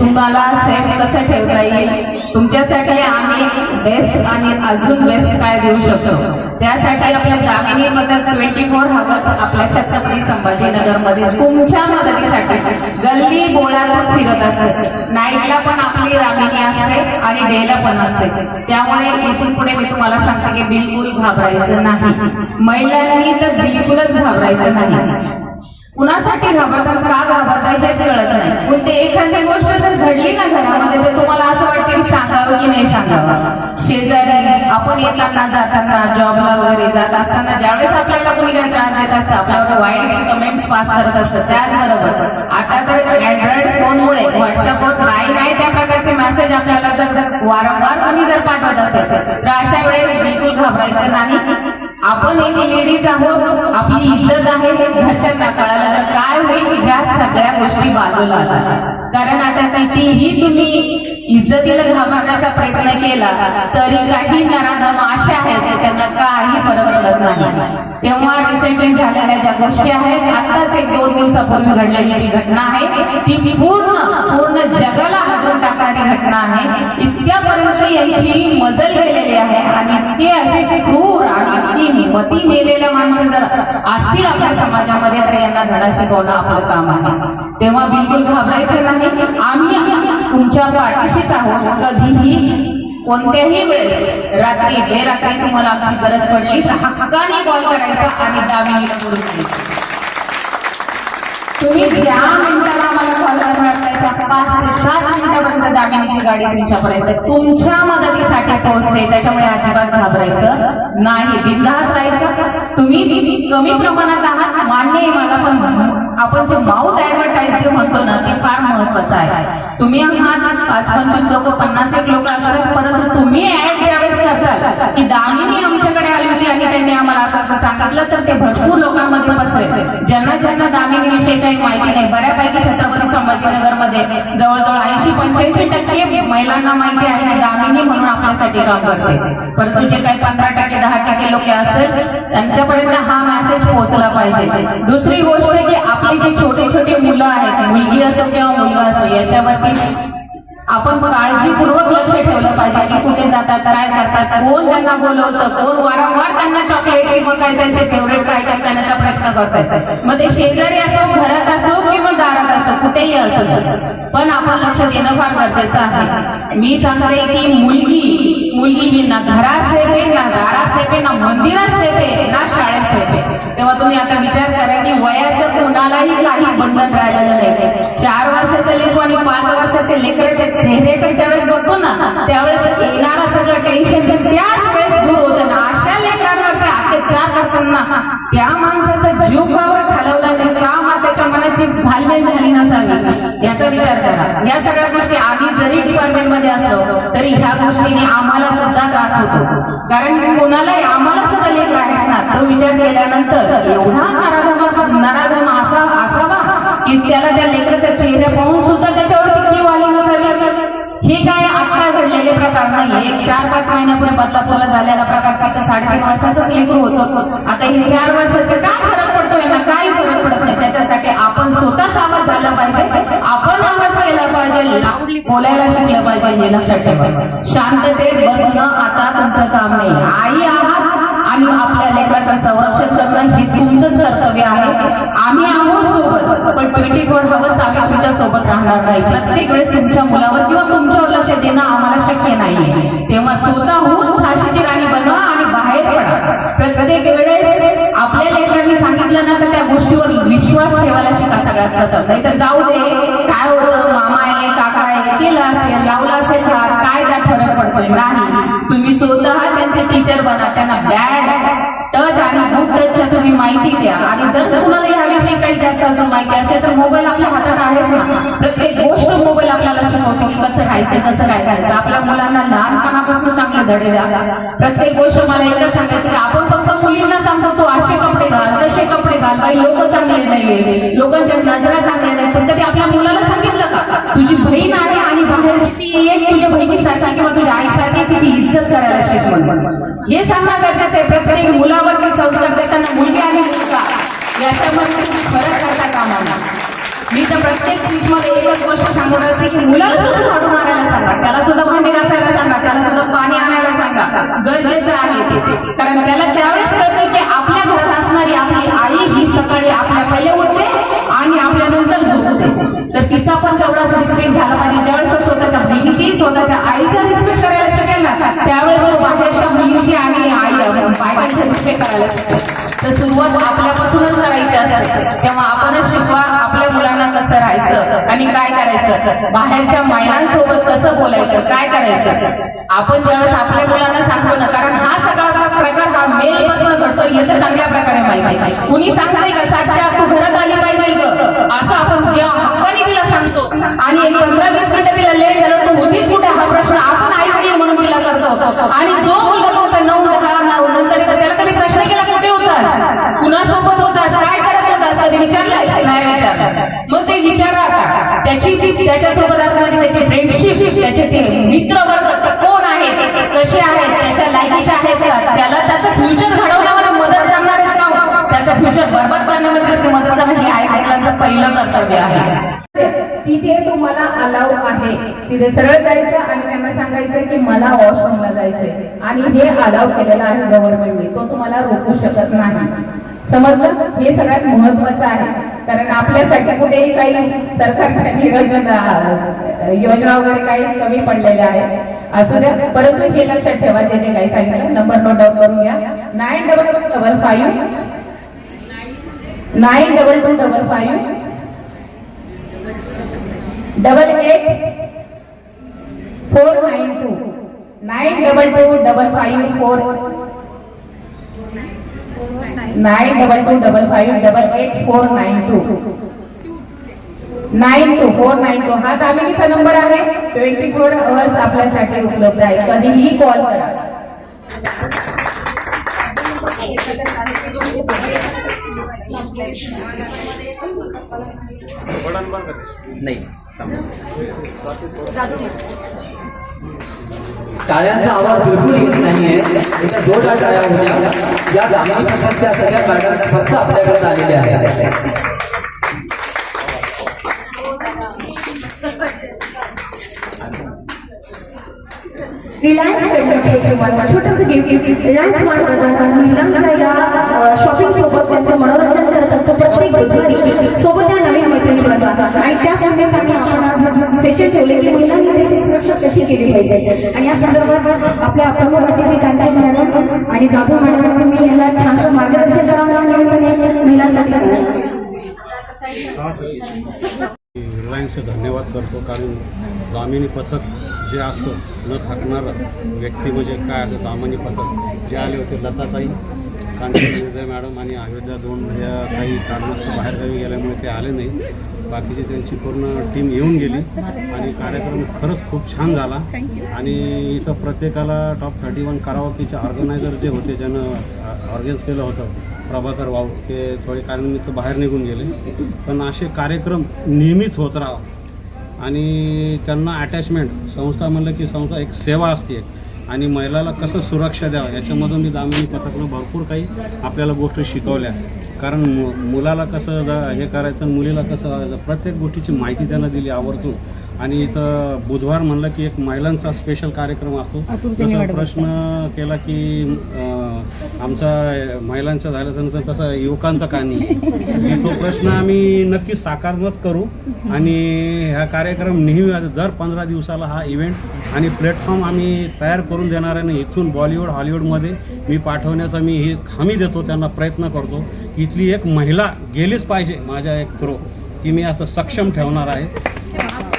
तुम्हाला सेफ कसं ठेवता येईल? तुमच्यासाठी आम्ही बेस्ट आणि अजून बेस्ट काय देऊ शकतो? त्यासाठी आपल्या दामिनीमध्ये ट्वेंटी फोर हवर्स आपल्या छत्रपती संभाजीनगरमध्ये. तुमच्या मदतीसाठी गल्ली बोळातून फिरत असते. नाईटला पण आपली दामिनी असते आणि डेला पण असते. त्यामुळे इथून पुढे मी तुम्हाला सांगते की बिलकुल घाबरायचं नाही. महिलांनी तर बिलकुलच घाबरायचं नाही. कुणासाठी घाबरतात का घाबरतात हेच कळत नाही. पण ते एखादी गोष्ट जर घडली ना घरामध्ये तर तुम्हाला असं वाटतं की सांगावं की नाही सांगावं. शेजारी आपण येताना जाताना जॉबला वगैरे जात असताना ज्यावेळेस आपल्याला कोणी काही त्रास देत असतं आपल्यावर वाईट पास करत असतं त्याचबरोबर आता तर अँड्रॉइड फोनमुळे व्हॉट्सअपवर नाही नाही त्या प्रकारचे मेसेज आपल्याला जर वारंवार कोणी जर पाठवत असेल तर अशा वेळेस बिलकुल घाबरायचं नाही. आपण एक लेडीज आहोत आपली इज्जत आहे. घरच्या कळालं तर काय होईल ह्या सगळ्या गोष्टी बाजूला कारण आता कितीही तुम्ही इज्जतीला घाबरण्याचा प्रयत्न केला तरी काही नराधम अशा आहेत त्यांना काही फरक पडत नाही. तेव्हा रिसेंटली झालेल्या ज्या गोष्टी आहेत आताच एक दोन दिवसापूर्वी घडलेली जी घटना आहे ती पूर्ण पूर्ण जगाला हातून टाकणारी घटना आहे. इतक्यापर्यंत यांची मजल गेलेली आहे आणि ते असे क्रूर आणि इतकी मती माणसं जर असतील आपल्या समाजामध्ये तर यांना धडा शिकवणं आपलं काम आहे. तेव्हा बिलकुल घाबरायचं नाही. आम्ही तुमच्या पाठीशीच आहोत कधीही कोणत्याही वेळेस रात्री बेरात्री तुम्हाला आमची गरज पडली तर हक्काने कॉल करायचा आणि दामिनीला करून तुम्ही ज्या मिनिटाला आम्हाला कॉल करणार त्याच्या पाच ते सात मिनिटापर्यंत दामिनीची गाडी तुमच्यापर्यंत तुमच्या मदतीसाठी पोहोचते. त्याच्यामुळे अजिबात घाबरायचं नाही. बिनधास्त राहायचं. तुम्ही कमी प्रमाणात आहात मान्य आहे मला पण आपण जे माउथ ऍडव्हर्टाईज म्हणतो ना ते फार महत्वाचं आहे. तुम्ही आहात पाच पंचवीस लोक पन्नास एक लोक असतात परंतु तुम्ही ऍड ज्यावेळेस करतात की दामिनी आमच्याकडे आली आणि त्यांनी आम्हाला असं असं सांगितलं तर ते भरपूर लोकांमध्ये बसले ज्यांना ज्यांना दामिनीविषयी काही माहिती नाही बऱ्यापैकी छत्रपती संभाजीनगरमध्ये जवळजवळ ऐंशी पंच्याऐंशी टक्के महिलांना माहिती आहे दामिनी म्हणून आपल्यासाठी काम करते. परंतु जे काही पंधरा टक्के दहा टक्के लोक असतील त्यांच्यापर्यंत हा मेसेज पोहोचला पाहिजे. दुसरी गोष्ट की आपली जी छोटे छोटे मुलं आहेत मुलगी असो किंवा मुलगा असो याच्यावरती आपण काळजीपूर्वक लक्ष ठेवलं पाहिजे की कुठे जातात काय करतात कोण त्यांना बोलवतं कोण वारंवार त्यांना चॉकलेट मग काय त्यांचे फेवरेट आयटम करण्याचा प्रयत्न करतात मग ते शेजारी असो घरात असो किंवा दारात असो कुठेही असो. पण आपण लक्ष देणं फार गरजेचं आहे. मी सांगते की मुलगी मुलगी ही ना घरात सेफ ना दारात सेफ ना मंदिरात सेफ ना शाळेत सेफ तेव्हा तुम्ही आता विचार करा की वयाचं कोणालाही काही बंधन राहिलेलं नाही. चार वर्षाचे लेकरू आणि पाच वर्षाचे लेकराचे चेहरे ज्यावेळेस बघतो ना त्यावेळेस येणारा सगळं टेन्शन त्याच वेळेस दूर होतं. ना अशा लेकरांवर अत्याचार करताना त्या माणसाचा जीव कावर काही झाली नसावी याचा विचार करा. या सगळ्या गोष्टी आम्ही जरी डिपार्टमेंटमध्ये असलो तरी ह्या गोष्टीने आम्हाला सुद्धा त्रास होतो. कारण कोणालाही आम्हाला सुद्धा लेख आहेत तो विचार केल्यानंतर एवढा नराधम नराधम असा असावा की त्याला त्या लेकराच्या चेहऱ्या पाहून सुद्धा त्याच्यावर किती वाली नसावी. हे काय आता घडलेले प्रकार नाही एक चार पाच महिन्यापूर्वी बदलापूरला झालेला प्रकार फक्त साडेतीन वर्षाचाच लेकरू होतो. आता हे चार वर्षाचे काय फरक पडतोय? ना काय बोलायला शिकलं पाहिजे हे लक्षात ठेवा शांततेत बसणं आता तुमचं काम नाही. आई आहात आणि आपल्या लेकराचं संरक्षण करणं हे तुमचंच कर्तव्य आहे. आम्ही आहोत सोबत पण ट्वेंटी फोर हवर्स आम्ही तुमच्यासोबत राहणार नाही. प्रत्येक वेळेस तुमच्या मुलावर किंवा तुमच्यावर लक्ष देणं आम्हाला शक्य नाही. तेव्हा स्वतःहून झाशीची राणी बनवा आणि बाहेर पडा. प्रत्येक वेळेस आपल्या लेकरांनी सांगितलं ना तर त्या गोष्टीवर विश्वास ठेवायला शिका सगळ्यात प्रथम. नाही तर जाऊ दे. काय होतं? मामा आहे का असेल असेल काय काय फरक पडतोय? नाही. तुम्ही स्वतः त्यांचे टीचर बना त्यांना बॅड टच आणि गुड टचच्या तुम्ही माहिती द्या. आणि जर तुम्हाला याविषयी काही जास्त अजून माहिती असेल तर मोबाईल आपल्या हातात आहेच ना. प्रत्येक गोष्ट मोबाईल आपल्याला शिकवतो कसं राहायचं कसं काय करायचं. आपल्या मुलांना लहानपणापासून चांगले धडे द्या. प्रत्येक गोष्ट मला एकच सांगायचं की आपण फक्त मुलींना सांगतो तू असे कपडे घाल तसे कपडे घाल बाई लोक चांगले नाहीये लोकांच्या नजरा चांगल्या नाही. पण कधी आपल्या मुलाला सांगितलं का? तुझी बहीण आहे आणि बाहेरची ती एक तुझ्या बहिणीसारखा किंवा तुझ्या आईसारखी तिची इज्जत करायला शिक म्हणून. हे सांगणं गरजेचं आहे. प्रत्येक मुलावर संस्कार करताना मुलगी आणि मुलगा याच्यामध्ये फरक करता कामा मी तर प्रत्येक स्पीच मध्ये एकच गोष्ट सांगत असते की मुलाला सुद्धा झाडू मारायला सांगा. त्याला सुद्धा भांडी घासायला सांगा. त्याला सुद्धा पाणी आणायला सांगा. गरजेचं आहे ते. कारण त्याला त्यावेळेस कळतं की आपल्या घरात असणारी आपली आपल्या पहिले उठते आणि आपल्या नंतर झोपते. तर तिचा पण तेवढाच रिस्पेक्ट झाला पाहिजे. स्वतःच्या बहिणीची स्वतःच्या आईचा रिस्पेक्ट करायला शिकेल त्यावेळेस तो बाहेरच्या मुलींची आणि आई बायकांचा रिस्पेक्ट करायला तर सुरुवात आपल्यापासूनच करायची असते. तेव्हा आपणच शिकवा आपल्या मुलांना कसं राहायचं आणि काय करायचं. बाहेरच्या मायनांसोबत कसं बोलायचं काय करायचं. आपण ज्यावेळेस आपल्या मुलांना सांगतो ना कारण हा सगळा प्रकार हा मेल पासून घडतो हे तर चांगल्या प्रकारे माहिती कुणी सांगते का सातच्या तू घरात आली पाहिजे ग? असं आपण जेव्हा हक्काने तिला सांगतो. आणि एक पंधरा वीस मिनिटं तिला लेट झालं तू होतीच कुठे? हा प्रश्न आपण आई म्हणून तिला करतो. आणि जो मुलगा तुमचा नऊ दहा नऊ नंतर त्याला कधी प्रश्न केला कुठे होतास? कुणासोबत होतास? काय करत होतास? कधी विचारलाय नाही विचारलं. मग ते विचारा आता. त्याची त्याच्यासोबत असणारी त्याची फ्रेंडशिप त्याचे ते मित्र वर्ग कोण आहेत कसे आहेत? त्याच्या लायकीचे आहेत का? त्याला त्याचं फ्युचर घडवण्यामध्ये मदत करणार का? त्याचं फ्युचर बरबाद करण्यामध्ये मदत करणं हे आई वडिलांचं पहिलं कर्तव्य आहे. तिथे तुम्हाला अलाव आहे. तिथे सरळ जायचं सांगायचंय की मला वॉशरूमला जायचंय. आणि हे अलाव केलेलं आहे गव्हर्नमेंटने तो तुम्हाला रोखू शकत नाही. समजलं? हे सगळ्यात महत्वाचं आहे. कारण आपल्यासाठी कुठेही काही सरकारच्या योजना योजना वगैरे काही कमी पडलेल्या आहेत. असू द्या. परंतु हे लक्षात ठेवा त्याने काही सांगितलं. नंबर नोट डाऊन करून घ्या. Nine double double five nine double two double five double eight four nine two nine double two double five four nine double two double five double eight four nine two nine two four nine two हा दामिनीचा number आहे. Twenty four hours आपल्यासाठी उपलब्ध आहे. कधीही call करा. नाही टाळ्यांचा आवाज बिलकुल येत नाहीये. एका जोरदार टाळ्या होत्या. या दामिनी प्रकारच्या सगळ्या मॅडम फक्त आपल्याकडे आलेल्या आहेत. रिलायन्स छोटस गिफ्ट रिलायन्स स्मार्ट बाजार महिलांच्या या शॉपिंग सोबत त्यांचं मनोरंजन करत असतं प्रत्येक सोबत या नवीन मैत्रिणी बनवा आणि त्या निमित्ताने आपण सेशन ठेवले की महिलांनी त्याची सुरक्षा कशी केली पाहिजे? आणि या संदर्भात आपल्या प्रमुख अतिथी कांचन मॅडम आणि जाधव मॅडम मी याला छानसं मार्गदर्शन करावं निमित्ताने महिलांसाठी रिलायन्सचे धन्यवाद करतो कारण दामिनी पथक जे असतं न थकणारं व्यक्ती म्हणजे काय असं दामिनी पथक? जे आले होते लताताई कांचन मॅडम आणि अयोध्या दोन या काही कारणास्तव बाहेरगावी गेल्यामुळे ते आले नाही. बाकीची त्यांची पूर्ण टीम येऊन गेली. आणि कार्यक्रम खरंच खूप छान झाला. आणि इथं प्रत्येकाला टॉप थर्टी वन करावकीचे ऑर्गनायझर जे होते ज्यानं ऑर्गनाईज केलं होतं प्रभाकर वाऊ ते थोडे कारणनिमित्त बाहेर निघून गेले. पण असे कार्यक्रम नेहमीच होत राहा आणि त्यांना अटॅचमेंट संस्था म्हणलं की संस्था एक सेवा असते एक. आणि महिलाला कसं सुरक्षा द्यावं? याच्यामधून मी दामिनी पथकनं भरपूर काही आपल्याला गोष्टी शिकवल्या. कारण मु मुलाला कसं जा हे करायचं मुलीला कसं प्रत्येक गोष्टीची माहिती त्यांना दिली आवर्जून. आणि इथं बुधवार म्हणलं की एक महिलांचा स्पेशल कार्यक्रम असतो. जसं प्रश्न केला की आमचा महिलांचा झाल्याचं तसा युवकांचा का नाही. तो प्रश्न आम्ही नक्की साकारमत करू आणि हा कार्यक्रम नेहमी दर पंधरा दिवसाला हा इव्हेंट आणि प्लॅटफॉर्म आम्ही तयार करून देणार आहे. इथून बॉलिवूड हॉलिवूडमध्ये मी पाठवण्याचा मी ही हमी देतो त्यांना प्रयत्न करतो. इथली एक महिला गेलीच पाहिजे माझ्या एक थ्रो की मी असं सक्षम ठेवणार आहे.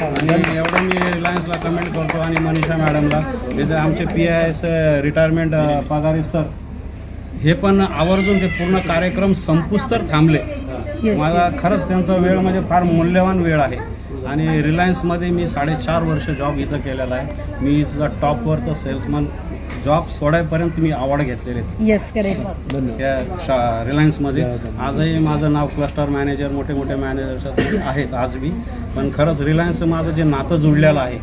आणि एवढं मी रिलायन्सला कमेंट करतो आणि मनीषा मॅडमला जे आमचे पी आय एस रिटायरमेंट पगारी सर हे पण आवर्जून ते पूर्ण कार्यक्रम संपूस तर थांबले. मला खरंच त्यांचा वेळ म्हणजे फार मूल्यवान वेळ आहे. आणि रिलायन्समध्ये मी साडेचार वर्ष जॉब इथं केलेला आहे. मी इथला टॉपवरचं सेल्समन जॉब सोडायपर्यंत मी अवॉर्ड घेतलेले आहेत. येस करेक्ट त्या शा रिलायन्समध्ये आजही माझं नाव क्लस्टर मॅनेजर मोठे मोठे मॅनेजर आहेत आज बी. पण खरंच रिलायन्सचं माझं जे नातं जुळलेलं आहे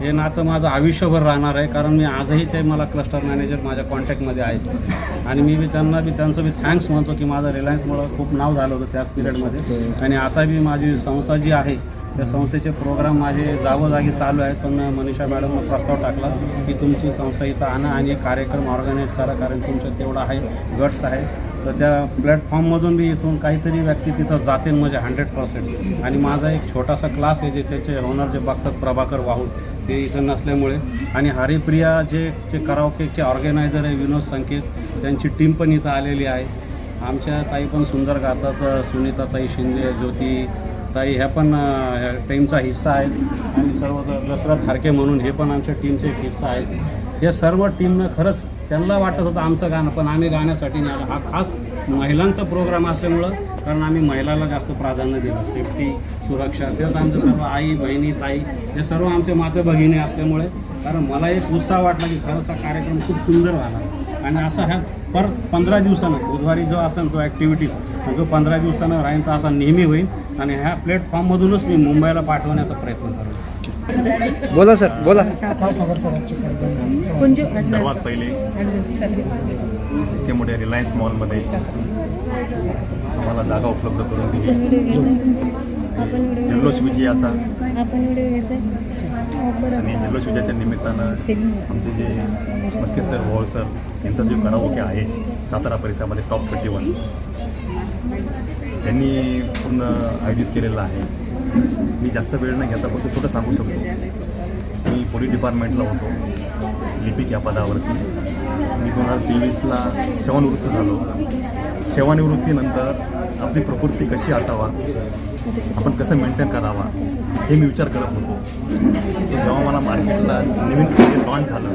हे नातं माझं आयुष्यभर राहणार आहे कारण मी आजही ते मला क्लस्टर मॅनेजर माझ्या कॉन्टॅक्टमध्ये आहेत. आणि मी बी त्यांना बी त्यांचं बी थँक्स म्हणतो की माझं रिलायन्समुळं खूप नाव झालं होतं त्याच पिरियडमध्ये आणि आता बी माझी संस्था जी आहे त्या संस्थेचे प्रोग्राम माझे जागोजागी चालू आहेत. पण मनीषा मॅडमनं प्रस्ताव टाकला की तुमची संस्था इथं आणा आणि कार्यक्रम ऑर्गनाईज करा कारण तुमचं तेवढं आहे गट्स आहे. तर त्या प्लॅटफॉर्ममधून बी इथून काहीतरी व्यक्ती तिथं जाते म्हणजे हंड्रेड पर्सेंट आणि माझा एक छोटासा क्लास आहे जे त्याचे ओनर जे बघतात प्रभाकर वाहून ते इथं नसल्यामुळे. आणि हरिप्रिया जे जे कराओकेचे ऑर्गनायझर आहे विनोद संकेत त्यांची टीम पण इथं आलेली आहे. आमच्या ताई पण सुंदर गातात सुनीता ताई शिंदे ज्योती ताई ह्या पण ह्या टीमचा हिस्सा आहेत आणि सर्व दसरा दशरथ म्हणून हे पण आमच्या टीमचे एक हिस्सा आहेत हे सर्व टीमनं खरंच त्यांना वाटत होतं आमचं गाणं पण आम्ही गाण्यासाठी नाही आलो. हा खास महिलांचा प्रोग्राम असल्यामुळं कारण आम्ही महिलाला जास्त प्राधान्य दिलं. सेफ्टी सुरक्षा तेच आमचं सर्व आई बहिणी ताई हे सर्व आमचे माते भगिनी असल्यामुळे कारण मला एक उत्साह वाटला की खरंच हा कार्यक्रम खूप सुंदर झाला. आणि असा ह्या पर पंधरा दिवसानं बुधवारी जो असेल तो ॲक्टिव्हिटी जो पंधरा दिवसानं राहील असा नेहमी होईल आणि ह्या प्लॅटफॉर्ममधूनच मी मुंबईला पाठवण्याचा प्रयत्न करेन. बोला सर बोला. सर्वात पहिले इतके मोठ्या रिलायन्स मॉलमध्ये आम्हाला जागा उपलब्ध करून दिली. जल्लोष विजयाचा आणि जल्लोष विजयाच्या निमित्तानं आमचे जे मस्के सर वॉल सर यांचा जो कराओके आहे सातारा परिसरामध्ये टॉप थर्टी वन त्यांनी पूर्ण आयोजित केलेलं आहे. मी जास्त वेळ न घेता फक्त थोडं सांगू शकतो. मी पोलीस डिपार्टमेंटला होतो लिपिक या पदावरती. मी दोन हजार तेवीसला सेवानिवृत्त झालो. सेवानिवृत्तीनंतर आपली प्रकृती कशी असावा आपण कसं मेंटेन करावा हे मी विचार करत होतो. जेव्हा मला मार्केटला नवीन लॉन्च झालं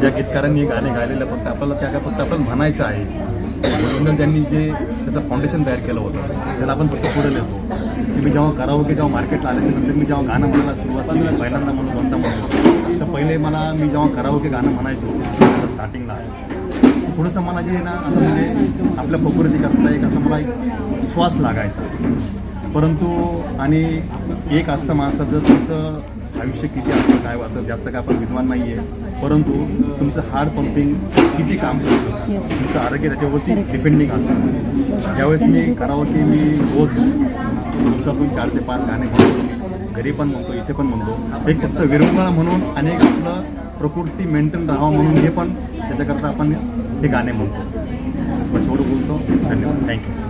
ज्या गीतकारांनी गाणे गायलेलं फक्त आपल्याला त्या फक्त आपल्याला म्हणायचं आहे त्यांनी जे त्याचं फाउंडेशन तयार केलं होतं. त्याला आपण फक्त पुढे लिहितो की मी जेव्हा करावं की जेव्हा मार्केटला आल्याच्यानंतर मी जेव्हा गाणं म्हणायला सुरुवात मी पहिल्यांदा म्हणून कोणता म्हणून तर पहिले मला मी जेव्हा करावं की गाणं म्हणायचो स्टार्टिंगला थोडंसं मला जे आहे ना असं म्हणजे आपल्या प्रकृती करता एक असं मला एक श्वास लागायचा. परंतु आणि एक असतं माणसाचं तुमचं आयुष्य किती असतं काय वाटतं जास्त काय आपण विद्वान नाही आहे परंतु तुमचं हार्ट पंपिंग किती काम करतं. तुमचं आरोग्य त्याच्यावरती डिपेंडिंग असतं ज्यावेळेस मी करावं की मी रोज दिवसातून चार ते पाच गाणे म्हणतो मी घरी पण म्हणतो इथे पण म्हणतो. एक फक्त विरंगुळा म्हणून आणि एक आपलं प्रकृती मेंटेन राहावं म्हणून हे पण त्याच्याकरता आपण हे गाणे म्हणतो. बस एवढं बोलतो. धन्यवाद. थँक्यू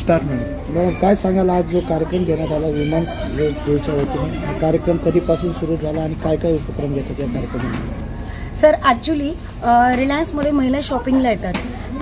स्टार्ट मॅडम काय सांगाल आज जो कार्यक्रम घेण्यात आला विमान्स डेच्या वतीने हा कार्यक्रम कधीपासून सुरू झाला आणि काय काय उपक्रम घेतात या कार्यक्रमामध्ये? सर ॲक्च्युली रिलायन्समध्ये महिला शॉपिंगला येतात.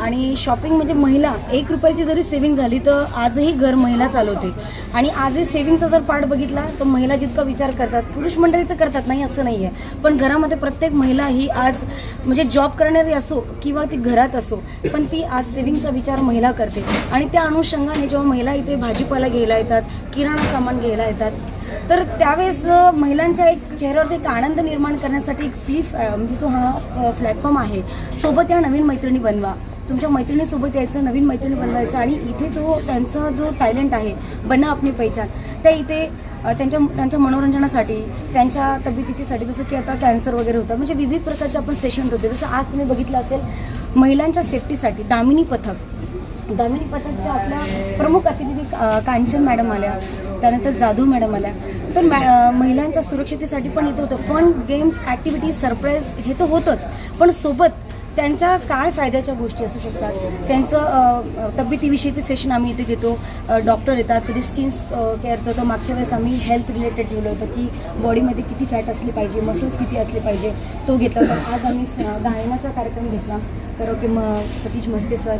आणि शॉपिंग म्हणजे महिला एक रुपयाची जरी सेव्हिंग झाली तर आजही घर महिला चालवते. आणि आजही सेव्हिंगचा जर पार्ट बघितला तर महिला जितका विचार करतात पुरुष मंडळी तर करतात नाही असं नाही आहे पण घरामध्ये प्रत्येक महिला ही आज म्हणजे जॉब करणारी असो किंवा ती घरात असो पण ती आज सेव्हिंगचा विचार महिला करते. आणि त्या अनुषंगाने जेव्हा महिला इथे भाजीपाला घ्यायला येतात किराणा सामान घ्यायला येतात तर त्यावेळेस महिलांच्या एक चेहऱ्यावरती एक आनंद निर्माण करण्यासाठी एक फ्री म्हणजे जो हा प्लॅटफॉर्म आहे सोबत या नवीन मैत्रिणी बनवा. तुमच्या मैत्रिणीसोबत यायचं नवीन मैत्रिणी बनवायचं आणि इथे तो त्यांचा जो टॅलेंट आहे बना आपली पहिचान. त्या इथे त्यांच्या त्यांच्या मनोरंजनासाठी त्यांच्या तब्येतीच्यासाठी जसं की आता कॅन्सर वगैरे होतं म्हणजे विविध प्रकारचे आपण सेशन होते. जसं आज तुम्ही बघितलं असेल महिलांच्या सेफ्टीसाठी दामिनी पथक. दामिनी पथकच्या आपल्या प्रमुख अतिथी कांचन मॅडम आल्या. त्यानंतर जाधव मॅडम आल्या. तर मॅ महिलांच्या सुरक्षितेसाठी पण इथं होतं. फन गेम्स ॲक्टिव्हिटीज सरप्राईज हे तर होतंच. पण सोबत त्यांच्या काय फायद्याच्या गोष्टी असू शकतात? त्यांचं तब्येतीविषयीचे सेशन आम्ही इथे घेतो. डॉक्टर येतात. कधी स्किन केअरचं तर मागच्या वेळेस आम्ही हेल्थ रिलेटेड ठेवलं होतं की बॉडीमध्ये किती फॅट असली पाहिजे मसल्स किती असले पाहिजे तो घेतला तर आज आम्ही गायनाचा कार्यक्रम घेतला. तर ओके म सतीश म्हस्के सर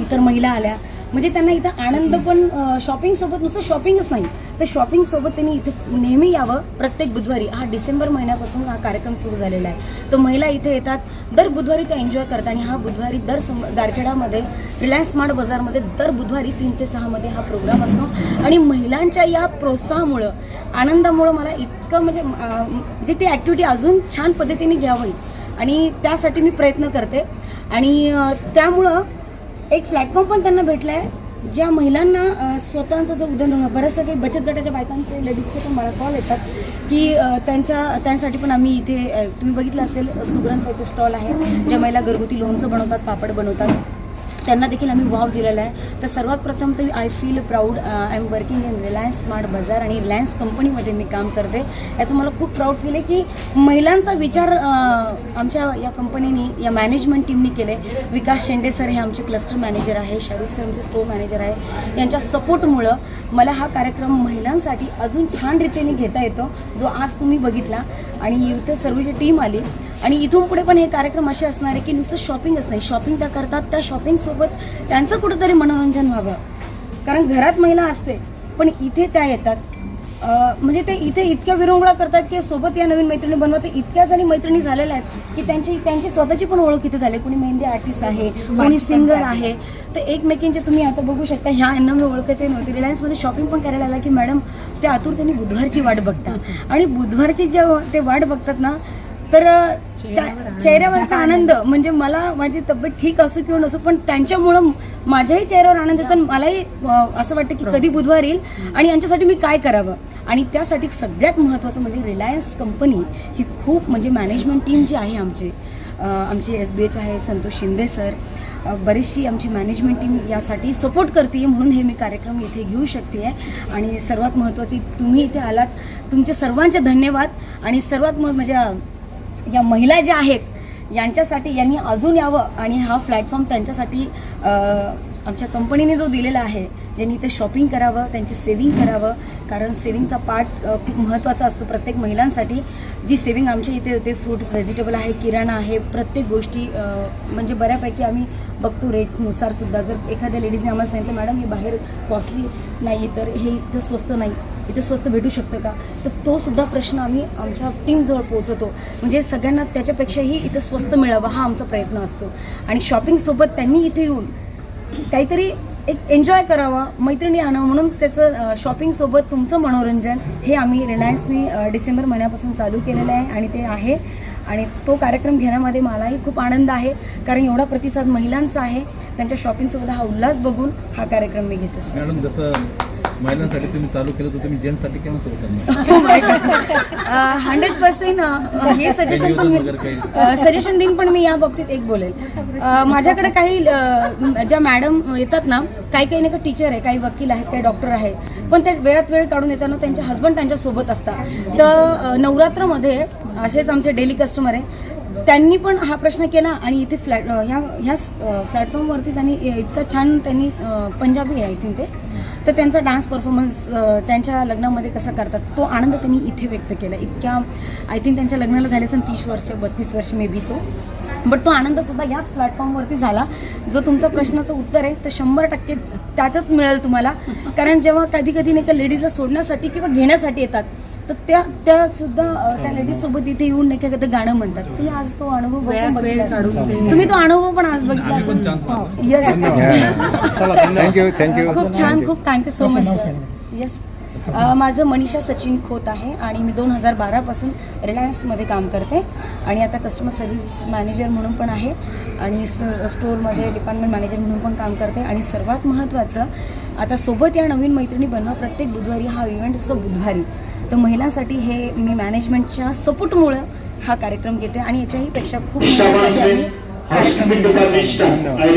इतर महिला आल्या. म्हणजे त्यांना इथं आनंद पण शॉपिंग सोबत नुसतं शॉपिंगच नाही. तर शॉपिंग सोबत त्यांनी इथं नेहमी यावं प्रत्येक बुधवारी. हा डिसेंबर महिन्यापासून हा कार्यक्रम सुरू झालेला आहे. तर महिला इथे येतात दर बुधवारी त्या एन्जॉय करतात आणि हा बुधवारी दर सम गारखेडामध्ये रिलायन्स स्मार्ट बाजारमध्ये दर बुधवारी तीन ते सहामध्ये हा प्रोग्राम असतो. आणि महिलांच्या या प्रोत्साहामुळं आनंदामुळं मला इतकं म्हणजे म्हणजे ती ॲक्टिव्हिटी अजून छान पद्धतीने घ्यावी आणि त्यासाठी मी प्रयत्न करते. आणि त्यामुळं एक प्लॅटफॉर्म पण त्यांना भेटला आहे ज्या महिलांना स्वतःचं जो उदरनिर्वाह बऱ्याचशा काही बचत गटाच्या बायकांचे लेडीजचे पण मला कॉल येतात की त्यांच्या त्यांसाठी पण आम्ही इथे तुम्ही बघितलं असेल सुगरांचा एक स्टॉल आहे ज्या महिला घरगुती लोणचं बनवतात पापड बनवतात. त्यांना देखील आम्ही वाव दिलेला आहे. तर सर्वात प्रथम तर I feel proud I am working in Reliance Smart Bazaar आणि रिलायन्स कंपनीमध्ये मी काम करते. याचं मला खूप प्राऊड फील आहे की महिलांचा विचार uh, आमच्या या कंपनीने या मॅनेजमेंट टीमनी केले. विकास शेंडे सर हे आमचे क्लस्टर मॅनेजर आहे शाहरुख सर आमचे स्टोर मॅनेजर आहे. यांच्या सपोर्टमुळं मला हा कार्यक्रम महिलांसाठी अजून छान रीतीने घेता येतो जो आज तुम्ही बघितला. आणि इथे सर्वची टीम आली आणि इथून पुढे पण हे कार्यक्रम असे असणार आहे की नुसतं शॉपिंगच नाही. शॉपिंग त्या करतात त्या शॉपिंगसोबत त्यांचं कुठंतरी मनोरंजन व्हावं. कारण घरात महिला असते पण इथे त्या येतात. म्हणजे ते इथे इतक्या विरंगुळा करतात की सोबत या नवीन मैत्रिणी बनवत इतक्या जणी मैत्रिणी झालेल्या आहेत की त्यांची त्यांची स्वतःची पण ओळख इथे झाली. कोणी मेहंदी आर्टिस्ट आहे कोणी सिंगर आहे. तर एकमेकींचे तुम्ही आता बघू शकता ह्या यांना मी ओळखते नव्हती. रिलायन्समध्ये शॉपिंग पण करायला आला की मॅडम ते आतुरतेने बुधवारची वाट बघता. आणि बुधवारची जेव्हा ते वाट बघतात ना तर चेहऱ्यावरचा आनंद म्हणजे मला माझी तब्येत ठीक असो किंवा नसो पण त्यांच्यामुळं माझ्याही चेहऱ्यावर आनंद आणि मलाही असं वाटतं की कधी बुधवार येईल आणि यांच्यासाठी मी काय करावं? आणि त्यासाठी सगळ्यात महत्त्वाचं म्हणजे रिलायन्स कंपनी ही खूप म्हणजे मॅनेजमेंट टीम जी आहे आमची. आमची एस बी एच आहे संतोष शिंदे सर. बरीचशी आमची मॅनेजमेंट टीम यासाठी सपोर्ट करते म्हणून हे मी कार्यक्रम इथे घेऊ शकते. आहे आणि सर्वात महत्त्वाची तुम्ही इथे आलात. तुमचे सर्वांचे धन्यवाद. आणि सर्वात मह म्हणजे अ, या महिला ज्या आहेत यांच्यासाठी यांनी अजून यावं आणि हा प्लॅटफॉर्म त्यांच्यासाठी आमच्या कंपनीने जो दिलेला आहे ज्यांनी इथे शॉपिंग करावं त्यांची सेविंग करावं कारण सेविंगचा पार्ट खूप महत्त्वाचा असतो प्रत्येक महिलांसाठी. जी सेविंग आमच्या इथे होते फ्रूट्स व्हेजिटेबल आहे किराणा आहे प्रत्येक गोष्टी म्हणजे बऱ्यापैकी आम्ही बघतो रेटनुसार सुद्धा. जर एखाद्या लेडीजने आम्हाला सांगितलं मॅडम हे बाहेर कॉस्टली नाही तर हे इथं स्वस्त नाही. इथे स्वस्त भेटू शकतं का? तर तो सुद्धा प्रश्न आम्ही आमच्या टीमजवळ पोहोचवतो. म्हणजे सगळ्यांना त्याच्यापेक्षाही इथं स्वस्त मिळावं हा आमचा प्रयत्न असतो. आणि शॉपिंगसोबत त्यांनी इथे येऊन काहीतरी एक एन्जॉय करावा मैत्रिणी आणावं म्हणून त्याचं शॉपिंगसोबत तुमचं मनोरंजन हे आम्ही रिलायन्सने डिसेंबर महिन्यापासून चालू केलेलं आहे आणि ते आहे. आणि तो कार्यक्रम घेण्यामध्ये मलाही खूप आनंद आहे. कारण एवढा प्रतिसाद महिलांचा आहे. त्यांच्या शॉपिंगसोबत हा उल्हास बघून हा कार्यक्रम मी घेत. असते मॅडम जसं महिलांसाठी तुम्ही चालू केलं तर तुम्ही जेंट्ससाठी केव्हा सुरू करणार? हंड्रेड पर्सेंट हे सजेशन पण नियोजन वगैरे काही? सजेशन देईन पण मी या बाबतीत एक बोलेल. माझ्याकडे काही ज्या मॅडम येतात ना काही काही नाही का टीचर आहे काही वकील आहेत काही डॉक्टर आहेत. पण ते वेळात वेळ काढून येताना त्यांचे हस्बंड त्यांच्यासोबत असतात. तर नवरात्रमध्ये असेच आमचे डेली कस्टमर आहे त्यांनी पण हा प्रश्न केला आणि इथे फ्लॅट ह्या ह्या प्लॅटफॉर्मवरती त्यांनी इतका छान त्यांनी पंजाबी आहे आय थिंक ते. तर त्यांचा डान्स परफॉर्मन्स त्यांच्या लग्नामध्ये कसा करतात तो आनंद त्यांनी इथे व्यक्त केला. इतक्या आय थिंक त्यांच्या लग्नाला झाले असेल तीस वर्ष बत्तीस वर्ष मे बी सो बट तो आनंद सुद्धा याच प्लॅटफॉर्मवरती झाला. जो तुमचा प्रश्नाचं उत्तर आहे तर शंभर टक्के त्यातच मिळेल तुम्हाला. कारण जेव्हा कधी कधी नाही तर लेडीजला सोडण्यासाठी किंवा घेण्यासाठी येतात तर त्या त्या सुद्धा त्या लेडीज सोबत इथे येऊन नाही का गाणं म्हणतात. तुम्ही आज तो अनुभव. तुम्ही तो अनुभव पण आज बघितला मारतो. Yes. थँक्यू थँक्यू खूप छान खूप thank you so much sir yes माझं मनीषा सचिन खोत आहे आणि मी दोन हजार बारापासून रिलायन्समध्ये काम करते. आणि आता कस्टमर सर्व्हिस मॅनेजर म्हणून पण आहे. आणि स स्टोअरमध्ये डिपार्टमेंट मॅनेजर म्हणून पण काम करते. आणि सर्वात महत्त्वाचं आता सोबत या नवीन मैत्रिणी बनवा प्रत्येक बुधवारी हा इव्हेंट असतो बुधवारी. तर महिलांसाठी हे मी मॅनेजमेंटच्या सपोर्टमुळं हा कार्यक्रम घेते आणि याच्याही पेक्षा खूप आम्ही कार्यक्रम.